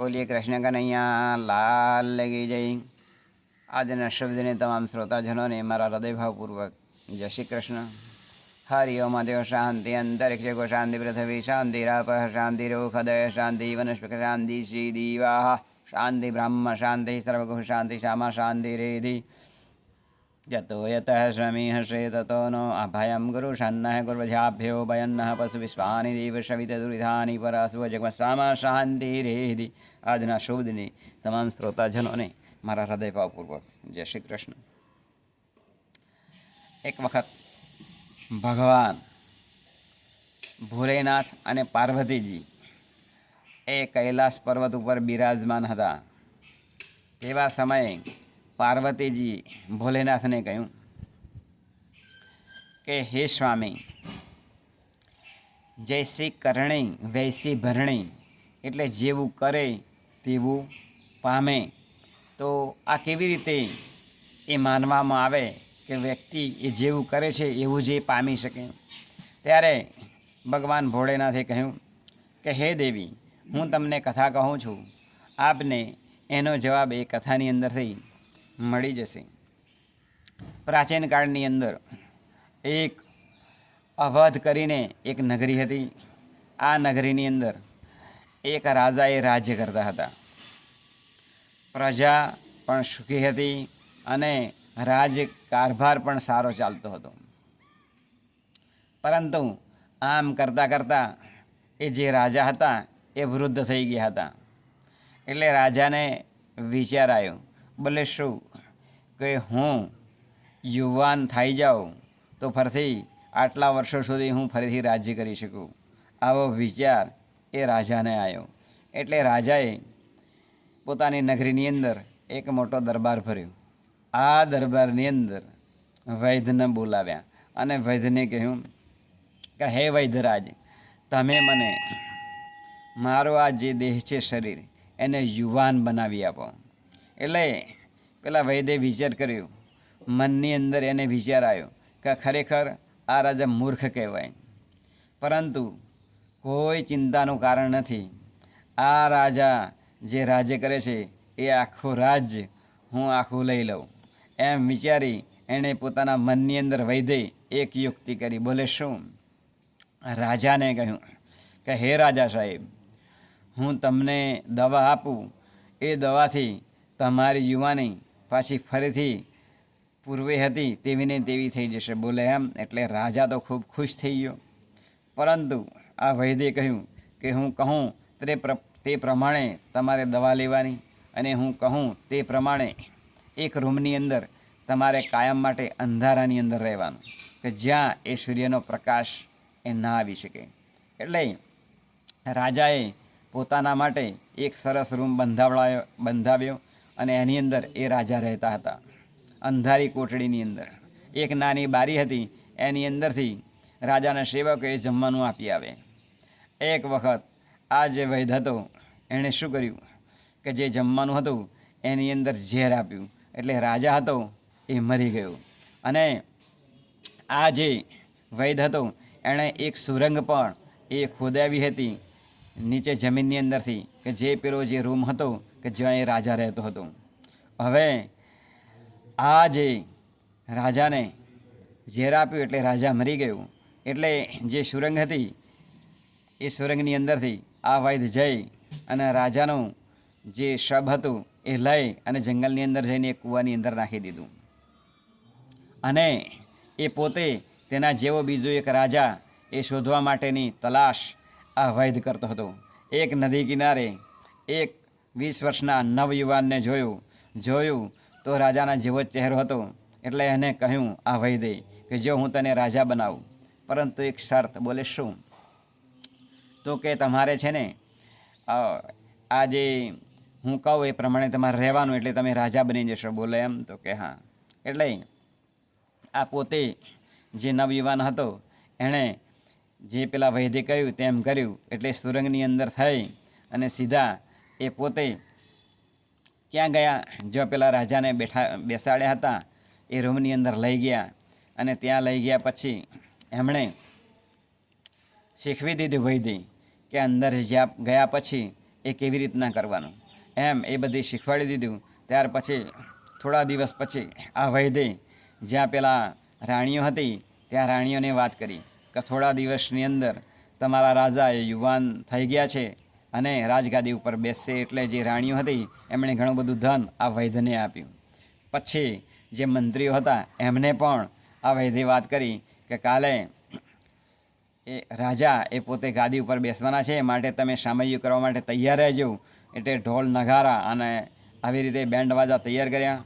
બોલીએ કૃષ્ણ કનૈયા લાલ લગી જઈ. આજના શબ્દને તમામ શ્રોતાજનોને મારા હૃદયભાવપૂર્વક જય શ્રી કૃષ્ણ. હરિ ઓમ દેવ શાંતિ અંતરિક્ષ કો શાંતિ પૃથ્વી શાંતિ રાપ શાંતિ રોખદય શાંતિ વનસ્પતિ શાંતિ શ્રી દીવા શાંતિ બ્રહ્મ શાંતિ સર્વગુહ શાંતિ શ્યામા શાંતિ રેધિ. यतो यतः श्रमी हर्षे ततो नो अभयं गुरु शन्नः गुर्वध्याभ्यो भयन्नः पशु विश्वानि देव शवित दुरिधानि परासु જગમસામા શાંતિ રેધિ આજના શુભ દિને તમામ શ્રોતાજનોને મારા હૃદયભાવપૂર્વક જય શ્રી કૃષ્ણ એક વખત ભગવાન ભોલેનાથ અને પાર્વતીજી એ કૈલાસ પર્વત ઉપર બિરાજમાન હતા તેવા સમયે પાર્વતીજી ભોલેનાથને કહ્યું કે, હે સ્વામી, જૈસી કરણી, વૈસી ભરણી, એટલે જેવું કરે તેવું પામે. તો આ કેવી રીતે એ માનવામાં આવે કે વ્યક્તિ એ જેવું કરે છે, એવું જ પામી શકે? ત્યારે ભગવાન ભોળેનાથે કહ્યું કે, હે દેવી, હું તમને કથા કહું છું. આપને એનો જવાબ એ કથાની અંદરથી મળી જશે. પ્રાચીન કાળની અંદર એક અવધ કરીને એક નગરી હતી. આ નગરીની અંદર એક રાજાએ રાજ્ય કરતા હતા. પ્રજા પણ સુખી હતી અને રાજ કારભાર પણ સારો ચાલતો હતો. પરંતુ આમ કરતાં કરતાં એ જે રાજા હતા એ વૃદ્ધ થઈ ગયા હતા. એટલે રાજાને વિચાર આવ્યો, બોલે શું કે હું યુવાન થઈ જાઉં, તો ફરીથી આટલા વર્ષો સુધી હું ફરીથી રાજ્ય કરી શકું. આવો વિચાર એ રાજાને આવ્યો એટલે રાજાએ પોતાની નગરીની અંદર એક મોટો દરબાર ભર્યો. આ દરબારની અંદર વૈદ્યને બોલાવ્યા અને વૈદ્યને કહ્યું કે, હે વૈદ્યરાજ, તમે મને મારો આ જે દેહ છે શરીર એને યુવાન બનાવી આપો. એટલે પેલા વૈદ્ય વિચાર કર્યો. મનની અંદર એને વિચાર આવ્યો કે ખરેખર આ રાજા મૂર્ખ કહેવાય. પરંતુ કોઈ ચિંતાનું કારણ નથી. આ રાજા જે રાજ્ય કરે છે, એ આખું રાજ્ય હું આખું લઈ લઉં. એમ વિચારી એણે પોતાના મનની અંદર વૈદ્ય એક યુક્તિ કરી. બોલે, શું? રાજાને કહ્યું કે, હે રાજા સાહેબ, હું તમને દવા આપું. એ દવાથી તમારી યુવાની પાછી ફરીથી પૂર્વે હતી તેવીને તેવી થઈ જશે. બોલે એમ, એટલે રાજા તો ખૂબ ખુશ થઈ ગયો. પરંતુ આ વૈદે કહ્યું કે હું કહું તે તે પ્રમાણે તમારે દવા લેવાની અને હું કહું તે પ્રમાણે એક રૂમની અંદર તમારે કાયમ માટે અંધારાની અંદર રહેવાનું, કે જ્યાં એ સૂર્યનો પ્રકાશ એ ના આવી શકે. એટલે રાજાએ પોતાના માટે એક સરસ રૂમ બંધાવડાયો, બંધાવ્યો અને એની અંદર એ રાજા રહેતા હતા. અંધારી કોટડીની અંદર. એક નાની બારી હતી, એની અંદરથી રાજાના સેવકોએ જમવાનું આપી આવે. એક વખત આ જે વૈદ હતો, એણે શું કર્યું કે જે જમવાનું હતું, એની અંદર ઝેર આપ્યું. એટલે રાજા હતો, એ મરી ગયો. અને આ જે વૈદ હતો, એણે એક સુરંગ પણ એ ખોદાવી હતી નીચે જમીનની અંદરથી, કે જે પેલો જે રૂમ હતો કે જ્યાં એ રાજા રહેતો હતો. હવે આ જે રાજાને ઝેર આપ્યું એટલે રાજા મરી ગયું. એટલે જે સુરંગ હતી, એ સુરંગની અંદરથી આ વૈદ જઈ અને રાજાનું જે શબ હતું એ લઈ અને જંગલની અંદર જઈને એક કૂવાની અંદર નાખી દીધું. અને એ પોતે તેના જેવો બીજો એક રાજા એ શોધવા માટેની તલાશ આ વૈધ કરતો હતો. એક નદી કિનારે એક વીસ વર્ષના નવયુવાનને જોયું જોયું તો રાજાના જેવો ચહેરો હતો. એટલે એને કહ્યું, આ વૈદે, કે જો હું તને રાજા બનાવું, પરંતુ એક શરત બોલે શું? તો કે તમારે છે ને આ જે હું કહું એ પ્રમાણે તમારે રહેવાનું, એટલે તમે રાજા બની જશો. બોલે એમ, તો કે હા. એટલે આ પોતે જે નવયુવાન હતો, એણે જે પેલા વૈદ્ય કહ્યું તેમ કર્યું, એટલે સુરંગની અંદર થઈ અને સીધા એ પોતે ક્યાં ગયા? જો પેલા રાજાને બેઠા, બેસાડ્યા હતા, એ રૂમની અંદર લઈ ગયા અને ત્યાં લઈ ગયા પછી એમણે શીખવી દીધું વૈદ્ય કે અંદર જ્યાં ગયા પછી એ કેવી રીતના કરવાનું. એમ એ બધી શીખવાડી દીધું. ત્યાર પછી થોડા દિવસ પછી આ વૈદે જ્યાં પેલા રાણીઓ હતી, ત્યાં રાણીઓને વાત કરી કે થોડા દિવસની અંદર તમારા રાજા એ યુવાન થઈ ગયા છે. અને રાજગાદી ઉપર બેસશે એટલે જે રાણીઓ હતી, એમણે ઘણું બધું ધન આ વૈધને આપ્યું. પછી જે મંત્રીઓ હતા, એમને પણ આ વૈધે વાત કરી કે કાલે એ રાજા એ પોતે ગાદી ઉપર બેસવાના છે માટે તમે સામૈયું કરવા માટે તૈયાર રહેજો. એટલે ઢોલ, નગારા અને આવી રીતે બેન્ડ વાજા તૈયાર કર્યા.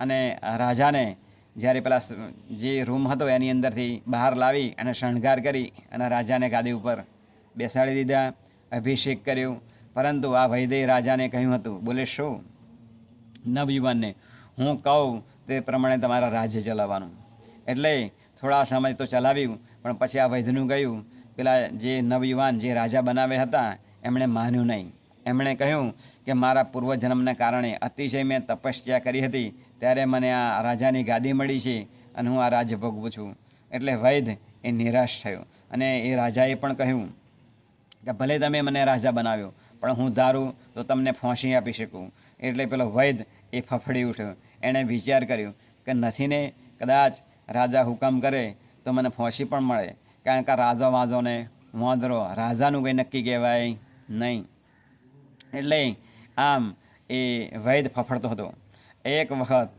અને રાજાને જ્યારે પેલા જે રૂમ હતો એની અંદરથી બહાર લાવી અને શણગાર કરી અને રાજાને ગાદી ઉપર બેસાડી દીધા. અભિષેક કર્યો. પરંતુ આ વૈદેહ રાજાને કહ્યું હતું, બોલે શું? નવયુવાનને હું કહું તે પ્રમાણે તમારા રાજ્ય ચલાવવાનું. એટલે થોડા સમય તો ચલાવ્યું, પણ પછી આ વૈધનું ગયું. પેલા જે નવયુવાન, જે રાજા બનાવ્યા હતા, એમણે માન્યું નહીં. એમણે કહ્યું કે, મારા પૂર્વજન્મને કારણે અતિશય મેં તપસ્યા કરી હતી, ત્યારે મને આ રાજાની ગાદી મળી છે અને હું આ રાજ્ય ભોગવું છું. એટલે વૈધ એ નિરાશ થયો અને એ રાજાએ પણ કહ્યું કે ભલે તમે મને રાજા બનાવ્યો, પણ હું ધારું તો તમને ફાંસી આપી શકું. એટલે પેલો વૈદ એ ફફડી ઉઠ્યો. એણે વિચાર કર્યો કે નથી ને કદાચ રાજા હુકમ કરે તો મને ફાંસી પણ મળે. કારણ કે રાજા વાજોને વાંદરો રાજાનું કંઈ નક્કી કહેવાય નહીં. એટલે આમ એ વૈદ ફફડતો હતો. એક વખત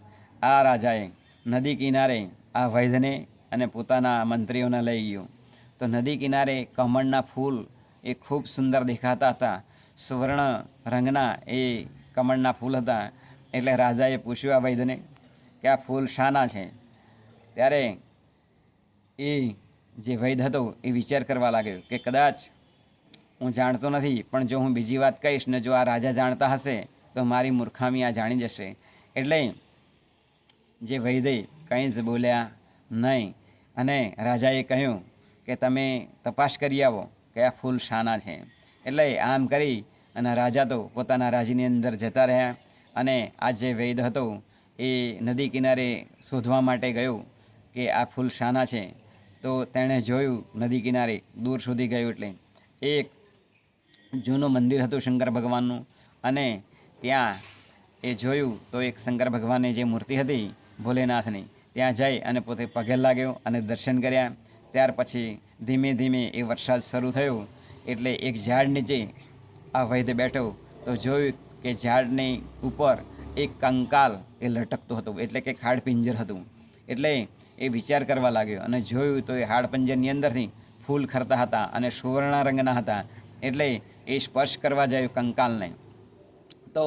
આ રાજાએ નદી કિનારે આ વૈદને અને પોતાના મંત્રીઓને લઈ ગયો. તો નદી કિનારે કમળના ફૂલ એ ખૂબ સુંદર દેખાતા હતા. સુવર્ણ રંગના એ કમળના ફૂલ હતા. એટલે રાજાએ પૂછ્યું આ વૈદને કે આ ફૂલ શાના છે? ત્યારે એ જે વૈદ હતો એ વિચાર કરવા લાગ્યો કે કદાચ હું જાણતો નથી, પણ જો હું બીજી વાત કહીશ ને જો આ રાજા જાણતા હશે, તો મારી મૂર્ખામી આ જાણી જશે. એટલે જે વૈદ્ય કંઈ જ બોલ્યા નહીં. અને રાજાએ કહ્યું કે તમે તપાસ કરી આવો. કે આ ફૂલ શાના છે. એટલે આમ કરી અને રાજા તો પોતાના રાજીની અંદર જતા રહ્યા અને આ જે વૈદ હતો એ નદી કિનારે શોધવા માટે ગયો કે આ ફૂલ શાના છે. તો તેણે જોયું નદી કિનારે દૂર સુધી ગયું એટલે. એક જૂનું મંદિર હતું શંકર ભગવાનનું અને ત્યાં એ જોયું તો એક શંકર ભગવાનની જે મૂર્તિ હતી ભોલેનાથની, ત્યાં જઈ અને પોતે પગે લાગ્યો અને દર્શન કર્યા. ત્યાર પછી ધીમે ધીમે એ વરસાદ શરૂ થયો. એટલે એક ઝાડ નીચે આ વૈદ્ય બેઠો તો જોયું કે ઝાડની ઉપર એક કંકાલ એ લટકતો હતો, એટલે કે ખાડપિંજર હતું. એટલે એ વિચાર કરવા લાગ્યો અને જોયું તો એ હાડપંજરની અંદરથી ફૂલ ખરતા હતા અને સુવર્ણ રંગના હતા. એટલે એ સ્પર્શ કરવા જાય કંકાલને. તો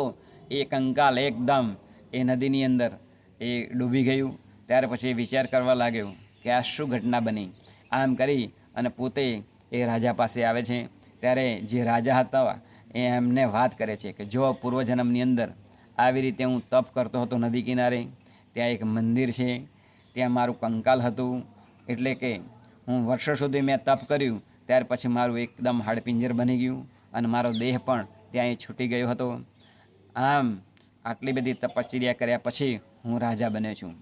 એ કંકાલ એકદમ એ નદીની અંદર એ ડૂબી ગયું. ત્યાર પછી વિચાર કરવા લાગ્યો કે આ શું ઘટના બની? આમ કરી અને પોતે એ રાજા પાસે આવે છે. ત્યારે જે રાજા હતા, એ એમને વાત કરે છે કે, જો પૂર્વજન્મની અંદર આવી રીતે હું તપ કરતો હતો નદી કિનારે, ત્યાં એક મંદિર છે. ત્યાં મારું કંકાલ હતું. એટલે કે હું વર્ષો સુધી મેં તપ કર્યું. ત્યાર પછી મારું એકદમ હાડપિંજર બની ગયું અને મારો દેહ પણ ત્યાં છૂટી ગયો હતો. આમ આટલી બધી તપશ્ચર્યા કર્યા પછી હું રાજા બન્યો છું.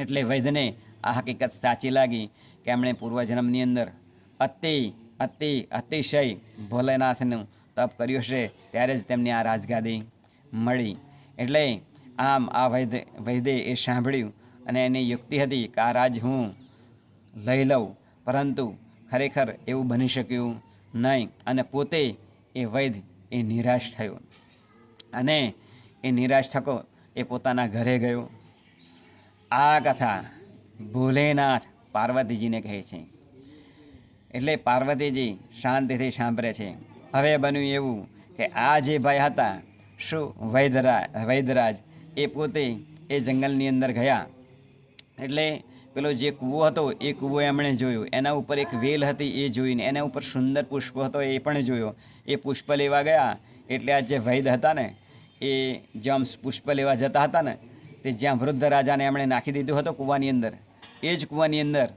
એટલે વૈદ્યને આ હકીકત સાચી લાગી કે એમણે પૂર્વજન્મની અંદર અતિ અતિ, અતિશય ભોલેનાથનું તપ કર્યું છે ત્યારે જ તેમને આ રાજગાદી મળી. એટલે આમ આ વૈદ, વૈદે એ સાંભળ્યું અને એની યુક્તિ હતી કે આ રાજ હું લઈ લઉં, પરંતુ ખરેખર એવું બની શક્યું નહીં અને પોતે એ વૈદ્ય એ નિરાશ થયો. અને એ નિરાશ થકો એ પોતાના ઘરે ગયો. આ કથા ભોલેનાથ પાર્વતીજીને કહે છે. એટલે પાર્વતીજી શાંતિથી સાંભળે છે. હવે બન્યું એવું કે આ જે ભાઈ હતા, શું વૈદરા વૈદરાજ એ પોતે એ જંગલની અંદર ગયા. એટલે પેલો જે કૂવો હતો, એ કૂવો એમણે જોયો. એના ઉપર એક વેલ હતી એ જોઈને, એના ઉપર સુંદર પુષ્પ હતો એ પણ જોયો. એ પુષ્પ લેવા ગયા. એટલે આ જે વૈદ હતા ને, એ જેમ પુષ્પ લેવા જતા હતા ને, તે જ્યાં વૃદ્ધ રાજાને એમણે નાખી દીધું હતું કૂવાની અંદર. એ જ કૂવાની અંદર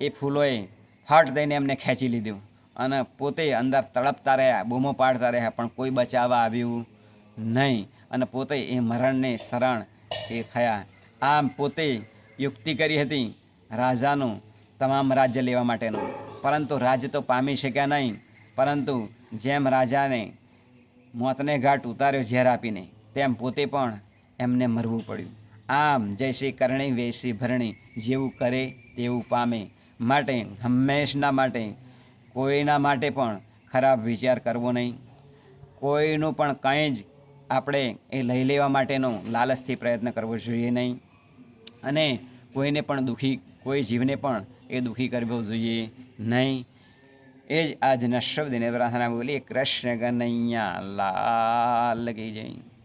એ ફૂલોએ ફાટ દઈને એમને ખેંચી લીધું. અને પોતે અંદર તડપતા રહ્યા, બૂમો પાડતા રહ્યા, પણ કોઈ બચાવવા આવ્યું નહીં. અને પોતે એ મરણને શરણ એ થયા. આમ પોતે યુક્તિ કરી હતી રાજાનું તમામ રાજ્ય લેવા માટેનું. પરંતુ રાજ્ય તો પામી શક્યા નહીં. પરંતુ જેમ રાજાને મોતને ઘાટ ઉતાર્યો ઝેર આપીને, તેમ પોતે પણ એમને મરવું પડ્યું. આમ જૈસી કરણી વૈસી ભરણી, જેવું કરે તેવું પામે. માટે હંમેશના માટે, કોઈના માટે પણ ખરાબ વિચાર કરવો નહીં. કોઈનું પણ કંઈ જ આપણે એ લઈ લેવા માટેનો લાલચથી પ્રયત્ન કરવો જોઈએ નહીં. અને કોઈને પણ દુઃખી, કોઈ જીવને પણ એ દુઃખી કરવો જોઈએ નહીં. એ જ આજના શબ્દને પ્રાર્થના બોલીએ કૃષ્ણ કનૈયા લાલ ગઈ જય.